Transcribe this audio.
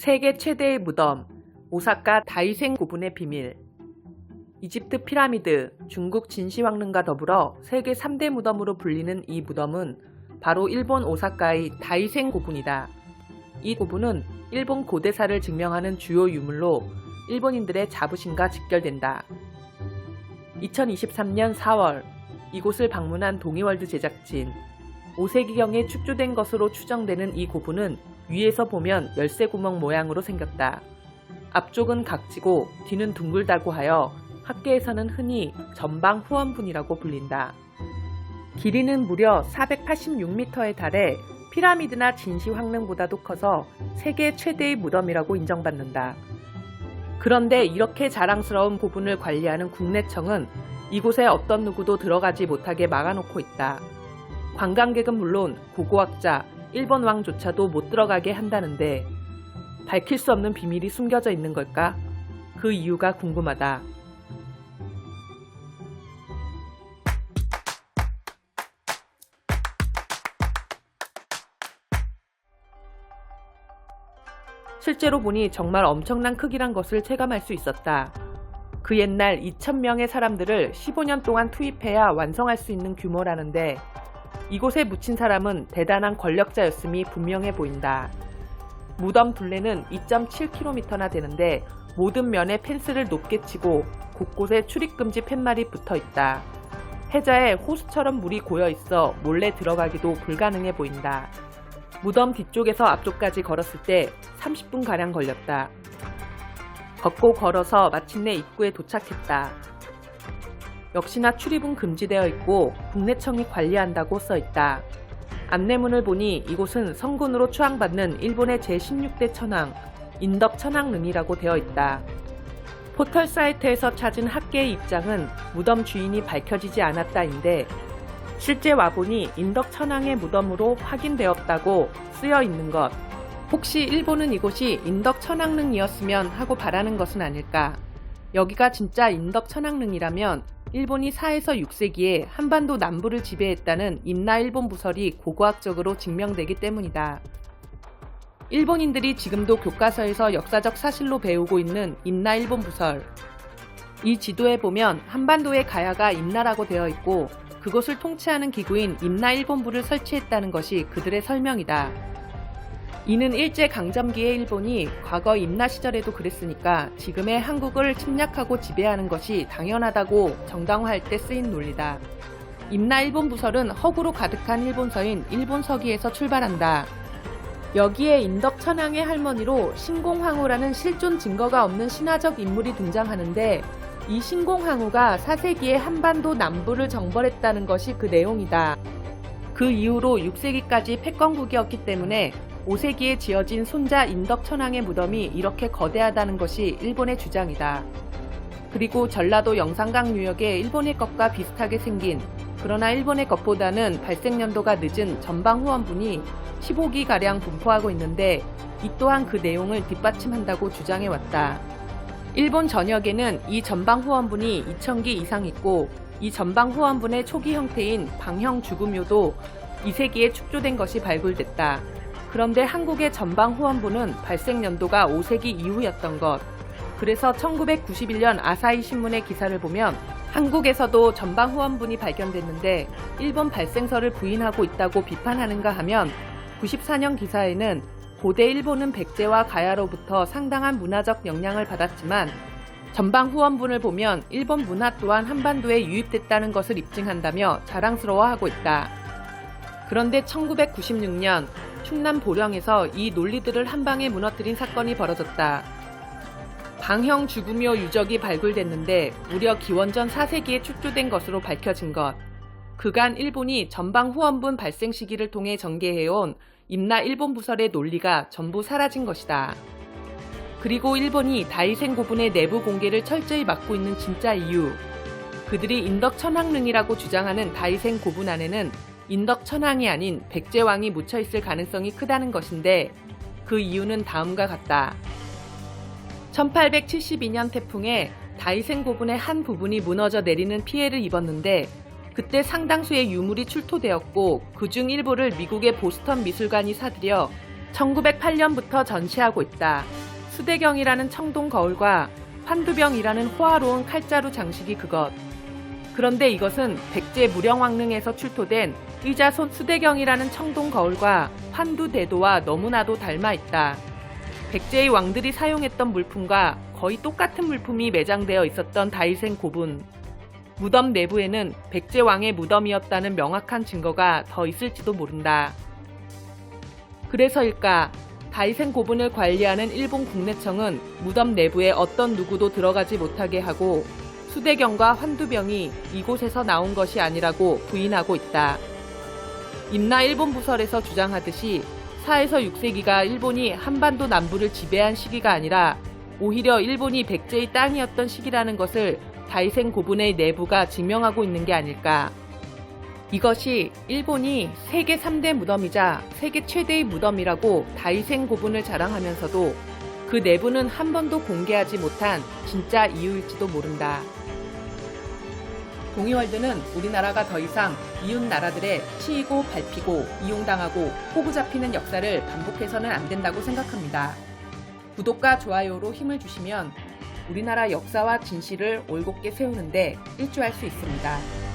세계 최대의 무덤, 오사카 다이생 고분의 비밀. 이집트 피라미드, 중국 진시황릉과 더불어 세계 3대 무덤으로 불리는 이 무덤은 바로 일본 오사카의 다이생 고분이다. 이 고분은 일본 고대사를 증명하는 주요 유물로 일본인들의 자부심과 직결된다. 2023년 4월 이곳을 방문한 동이월드 제작진 5세기경에 축조된 것으로 추정되는 이 고분은 위에서 보면 열쇠 구멍 모양으로 생겼다. 앞쪽은 각지고 뒤는 둥글다고 하여 학계에서는 흔히 전방 후원분이라고 불린다. 길이는 무려 486m에 달해 피라미드나 진시 황릉보다도 커서 세계 최대의 무덤이라고 인정받는다. 그런데 이렇게 자랑스러운 고분을 관리하는 국내청은 이곳에 어떤 누구도 들어가지 못하게 막아놓고 있다. 관광객은 물론 고고학자, 일본 왕조차도 못 들어가게 한다는데 밝힐 수 없는 비밀이 숨겨져 있는 걸까? 그 이유가 궁금하다. 실제로 보니 정말 엄청난 크기란 것을 체감할 수 있었다. 그 옛날 2,000명의 사람들을 15년 동안 투입해야 완성할 수 있는 규모라는데 이곳에 묻힌 사람은 대단한 권력자였음이 분명해 보인다. 무덤 둘레는 2.7km나 되는데 모든 면에 펜스를 높게 치고 곳곳에 출입금지 팻말이 붙어 있다. 해자에 호수처럼 물이 고여 있어 몰래 들어가기도 불가능해 보인다. 무덤 뒤쪽에서 앞쪽까지 걸었을 때 30분가량 걸렸다. 걷고 걸어서 마침내 입구에 도착했다. 역시나 출입은 금지되어 있고 국내청이 관리한다고 써 있다. 안내문을 보니 이곳은 성군으로 추앙받는 일본의 제16대 천황, 인덕 천황릉이라고 되어 있다. 포털 사이트에서 찾은 학계의 입장은 무덤 주인이 밝혀지지 않았다인데 실제 와보니 인덕 천황의 무덤으로 확인되었다고 쓰여 있는 것. 혹시 일본은 이곳이 인덕 천황릉이었으면 하고 바라는 것은 아닐까? 여기가 진짜 인덕 천황릉이라면 일본이 4에서 6세기에 한반도 남부를 지배했다는 인나 일본 부설이 고고학적으로 증명되기 때문이다. 일본인들이 지금도 교과서에서 역사적 사실로 배우고 있는 인나 일본 부설. 이 지도에 보면 한반도의 가야가 임나라고 되어 있고 그곳을 통치하는 기구인 임나 일본부를 설치했다는 것이 그들의 설명이다. 이는 일제 강점기의 일본이 과거 임나 시절에도 그랬으니까 지금의 한국을 침략하고 지배하는 것이 당연하다고 정당화할 때 쓰인 논리다. 임나 일본 부설은 허구로 가득한 일본서인 일본서기에서 출발한다. 여기에 인덕 천황의 할머니로 신공황후라는 실존 증거가 없는 신화적 인물이 등장하는데 이 신공황후가 4세기에 한반도 남부를 정벌했다는 것이 그 내용이다. 그 이후로 6세기까지 패권국이었기 때문에 5세기에 지어진 손자 인덕 천황의 무덤이 이렇게 거대하다는 것이 일본의 주장이다. 그리고 전라도 영산강 유역에 일본의 것과 비슷하게 생긴 그러나 일본의 것보다는 발생 연도가 늦은 전방 후원분이 15기가량 분포하고 있는데 이 또한 그 내용을 뒷받침한다고 주장해 왔다. 일본 전역에는 이 전방 후원분이 2,000기 이상 있고 이 전방 후원분의 초기 형태인 방형 죽음묘도 2세기에 축조된 것이 발굴됐다. 그런데 한국의 전방 후원부는 발생 연도가 5세기 이후였던 것. 그래서 1991년 아사히 신문의 기사를 보면 한국에서도 전방 후원분이 발견됐는데 일본 발생설을 부인하고 있다고 비판하는가 하면 94년 기사에는 고대 일본은 백제와 가야로부터 상당한 문화적 영향을 받았지만 전방 후원분을 보면 일본 문화 또한 한반도에 유입됐다는 것을 입증한다며 자랑스러워하고 있다. 그런데 1996년 충남 보령에서 이 논리들을 한 방에 무너뜨린 사건이 벌어졌다. 방형 죽음요 유적이 발굴됐는데 무려 기원전 4세기에 축조된 것으로 밝혀진 것. 그간 일본이 전방 후원분 발생 시기를 통해 전개해온 임나 일본 부설의 논리가 전부 사라진 것이다. 그리고 일본이 다이생 고분의 내부 공개를 철저히 막고 있는 진짜 이유. 그들이 인덕 천황릉이라고 주장하는 다이생 고분 안에는 인덕 천황이 아닌 백제왕이 묻혀 있을 가능성이 크다는 것인데 그 이유는 다음과 같다. 1872년 태풍에 다이생 고분의 한 부분이 무너져 내리는 피해를 입었는데 그때 상당수의 유물이 출토되었고 그중 일부를 미국의 보스턴 미술관이 사들여 1908년부터 전시하고 있다. 수대경이라는 청동 거울과 환두병이라는 호화로운 칼자루 장식이 그것. 그런데 이것은 백제 무령왕릉에서 출토된 의자손 수대경이라는 청동 거울과 환두 대도와 너무나도 닮아 있다. 백제의 왕들이 사용했던 물품과 거의 똑같은 물품이 매장되어 있었던 다일생 고분. 무덤 내부에는 백제 왕의 무덤이었다는 명확한 증거가 더 있을지도 모른다. 그래서일까 다이생 고분을 관리하는 일본 국내청은 무덤 내부에 어떤 누구도 들어가지 못하게 하고 수대경과 환두병이 이곳에서 나온 것이 아니라고 부인하고 있다. 임나 일본 부설에서 주장하듯이 4에서 6세기가 일본이 한반도 남부를 지배한 시기가 아니라 오히려 일본이 백제의 땅이었던 시기라는 것을 다이생 고분의 내부가 증명하고 있는 게 아닐까. 이것이 일본이 세계 3대 무덤이자 세계 최대의 무덤이라고 다이생 고분을 자랑하면서도 그 내부는 한 번도 공개하지 못한 진짜 이유일지도 모른다. 동이월드는 우리나라가 더 이상 이웃 나라들의 치이고 밟히고 이용당하고 호구 잡히는 역사를 반복해서는 안 된다고 생각합니다. 구독과 좋아요로 힘을 주시면 우리나라 역사와 진실을 올곧게 세우는데 일조할 수 있습니다.